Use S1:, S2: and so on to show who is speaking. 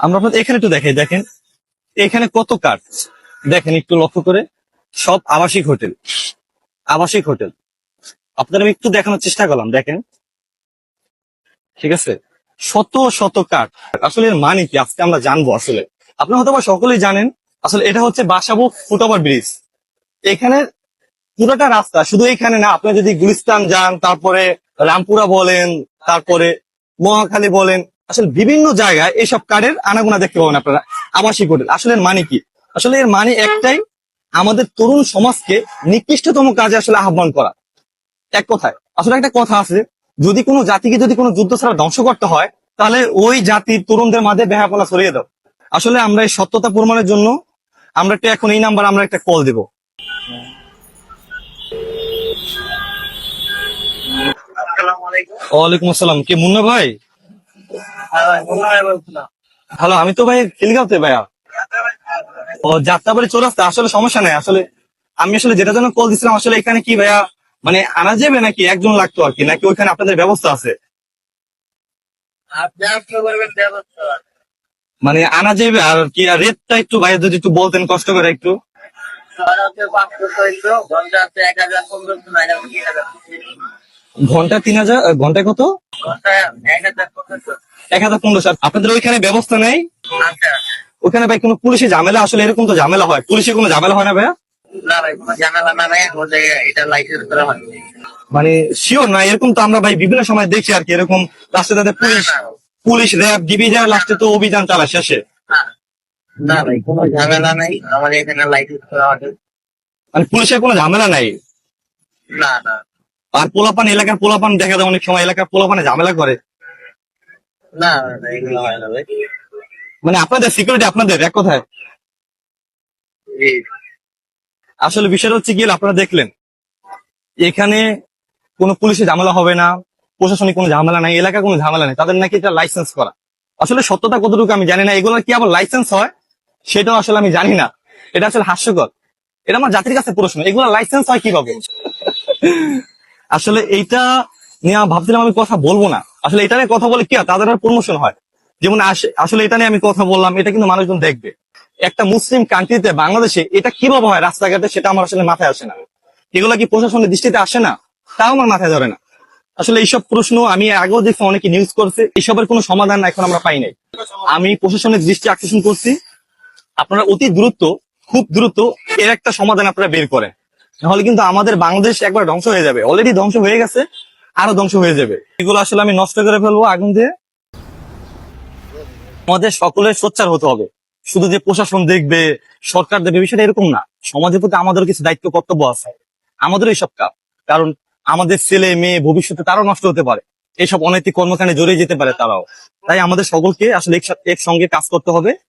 S1: আমরা আপনাদের এখানে একটু দেখাই, দেখেন। এখানে কত কাঠ দেখেন, একটু লক্ষ্য করে। সব আবাসিক হোটেল। আবাসিক হোটেল। আপনাদের আমি একটু দেখানোর চেষ্টা করলাম, দেখেন। ঠিক আছে? শত শত কাঠ আসলে এর মানে কি? আজকে আমরা জানব আসলে। আপনারা হয়তো সকলেই জানেন, আসলে এটা হচ্ছে বাসাবো ফুটওভার ব্রিজ এখানে পুরোটা রাস্তা, শুধু এখানে না, আপনি যদি গুলিস্তান যান, তারপরে রামপুরা বলেন, তারপরে মহাখালী বলেন আসলে বিভিন্ন জায়গায় এইসব কার্ডের আনাগোনা দেখতে পাবেন আপনারা। আবাসিক হোটেল। আসলে মানে কি? আসলে এর মানে একটাই আমাদের তরুণ সমাজকে নিকৃষ্টতম কাজে আসলে আহ্বান করা। এক কথায় আসলে একটা কথা আছে যদি কোনো জাতিকে যদি কোনো যুদ্ধ ছাড়া ধ্বংস করতে হয় তাহলে ওই জাতির তরুণদের মাঝে বেহাপনা ছড়িয়ে দাও। আসলে আমরা এই সত্যতা প্রমাণের জন্য আমরা একটা এখন এই নাম্বার আমরা একটা কল দেব। ওয়ালাইকুম আসসালাম। কে মুন্না ভাই? হ্যালো আমি তো ভাই খিলগাঁওতে ভাইয়া। ও যাত্রাবাড়ি চৌরাস্তা আসলে সমস্যা নাই আসলে আমি আসলে যেটা জন্য কল দিছিলাম আসলে এখানে কি ভাইয়া মানে আনা যাবে নাকি একজন লাগতো আর কি নাকি ওইখানে আপনাদের ব্যবস্থা আছে?
S2: আসতে
S1: মানে আনা যাবে আর কি আর রেটটা একটু ভাইয়া যদি একটু বলতেন কষ্ট করে একটু।
S2: ঘণ্টা তিন হাজার
S1: ঘন্টায় কত?
S2: এক হাজার পনেরোশো
S1: আপনাদের ওইখানে ব্যবস্থা নেই? ওখানে ভাই কোনো পুলিশে ঝামেলা? আসলে এরকম তো ঝামেলা হয়। পুলিশে কোনো ঝামেলা হয় না ভাইয়া? মানে শিওর না এরকম তো আমরা ভাই বিভিন্ন সময় দেখছি আর কি। এরকম লাস্টে তাদের পুলিশ পুলিশ র্যাব ডিবি যা লাস্টে তো অভিযান চালায় শেষে।
S2: না না ভাই কোনো ঝামেলা নাই। আমাদের এখানে লাইসেন্স করা
S1: মানে পুলিশের কোনো ঝামেলা নাই?
S2: না না।
S1: আর পোলাপান এলাকার পোলাপান দেখা যায় অনেক সময় এলাকার পোলাপানে ঝামেলা করে।
S2: না
S1: মানে আপনাদের সিকিউরিটি আপনাদের এক কথায়। আসলে বিষয়টা হচ্ছে গিয়ে আপনারা দেখলেন। এখানে কোনো পুলিশে ঝামেলা হবে না প্রশাসনিক কোনো ঝামেলা নাই এলাকার কোনো ঝামেলা নেই তাদের নাকি এটা লাইসেন্স করা। আসলে সত্যতা কতটুকু আমি জানি না এগুলো কি আবার লাইসেন্স হয়? সেটাও আসলে আমি জানি না। এটা আসলে হাস্যকর। এটা আমার জাতির কাছে প্রশ্ন এগুলো লাইসেন্স হয় কীভাবে? আসলে এইটা নিয়ে ভাবছিলাম আমি কথা বলব না। আসলে এটা নিয়ে কথা বলে কি তাদের প্রমোশন হয়। যেমন আসলে এটা নিয়ে আমি কথা বললাম, এটা কিন্তু মানুষজন দেখবে। একটা মুসলিম কান্ট্রিতে বাংলাদেশে এটা কীভাবে হয় রাস্তাঘাটে সেটা আমার আসলে মাথায় আসে না। এগুলা কি প্রশাসনের দৃষ্টিতে আসে না? তাও আমার মাথায় ধরে না। আসলে এইসব প্রশ্ন আমি আগেও দেখছি অনেকে নিউজ করছে এইসবের কোনো সমাধান এখন আমরা পাই নাই। আমি প্রশাসনের দৃষ্টি আকর্ষণ করছি। আপনারা অতি দ্রুত, খুব দ্রুত এর একটা সমাধান আপনারা বের করেন। নাহলে কিন্তু আমাদের বাংলাদেশ একবার ধ্বংস হয়ে যাবে। অলরেডি ধ্বংস হয়ে গেছে, আরও ধ্বংস হয়ে যাবে। এগুলো আসলে আমি নষ্ট করে ফেলব আগুন দিয়ে। আমাদের সকলের সোচ্চার হতে হবে। শুধু যে প্রশাসন দেখবে, সরকার দেখবে, বিষয়টা এরকম না। সমাজের প্রতি আমাদের কিছু দায়িত্ব, কর্তব্য আছে। আমাদের এইসব কাজ। কারণ আমাদের ছেলে, মেয়ে ভবিষ্যতে তারাও নষ্ট হতে পারে। এইসব অনৈতিক কর্মকাণ্ডে জড়িয়ে যেতে পারে তারাও। তাই আমাদের সকলকে আসলে একসঙ্গে কাজ করতে হবে।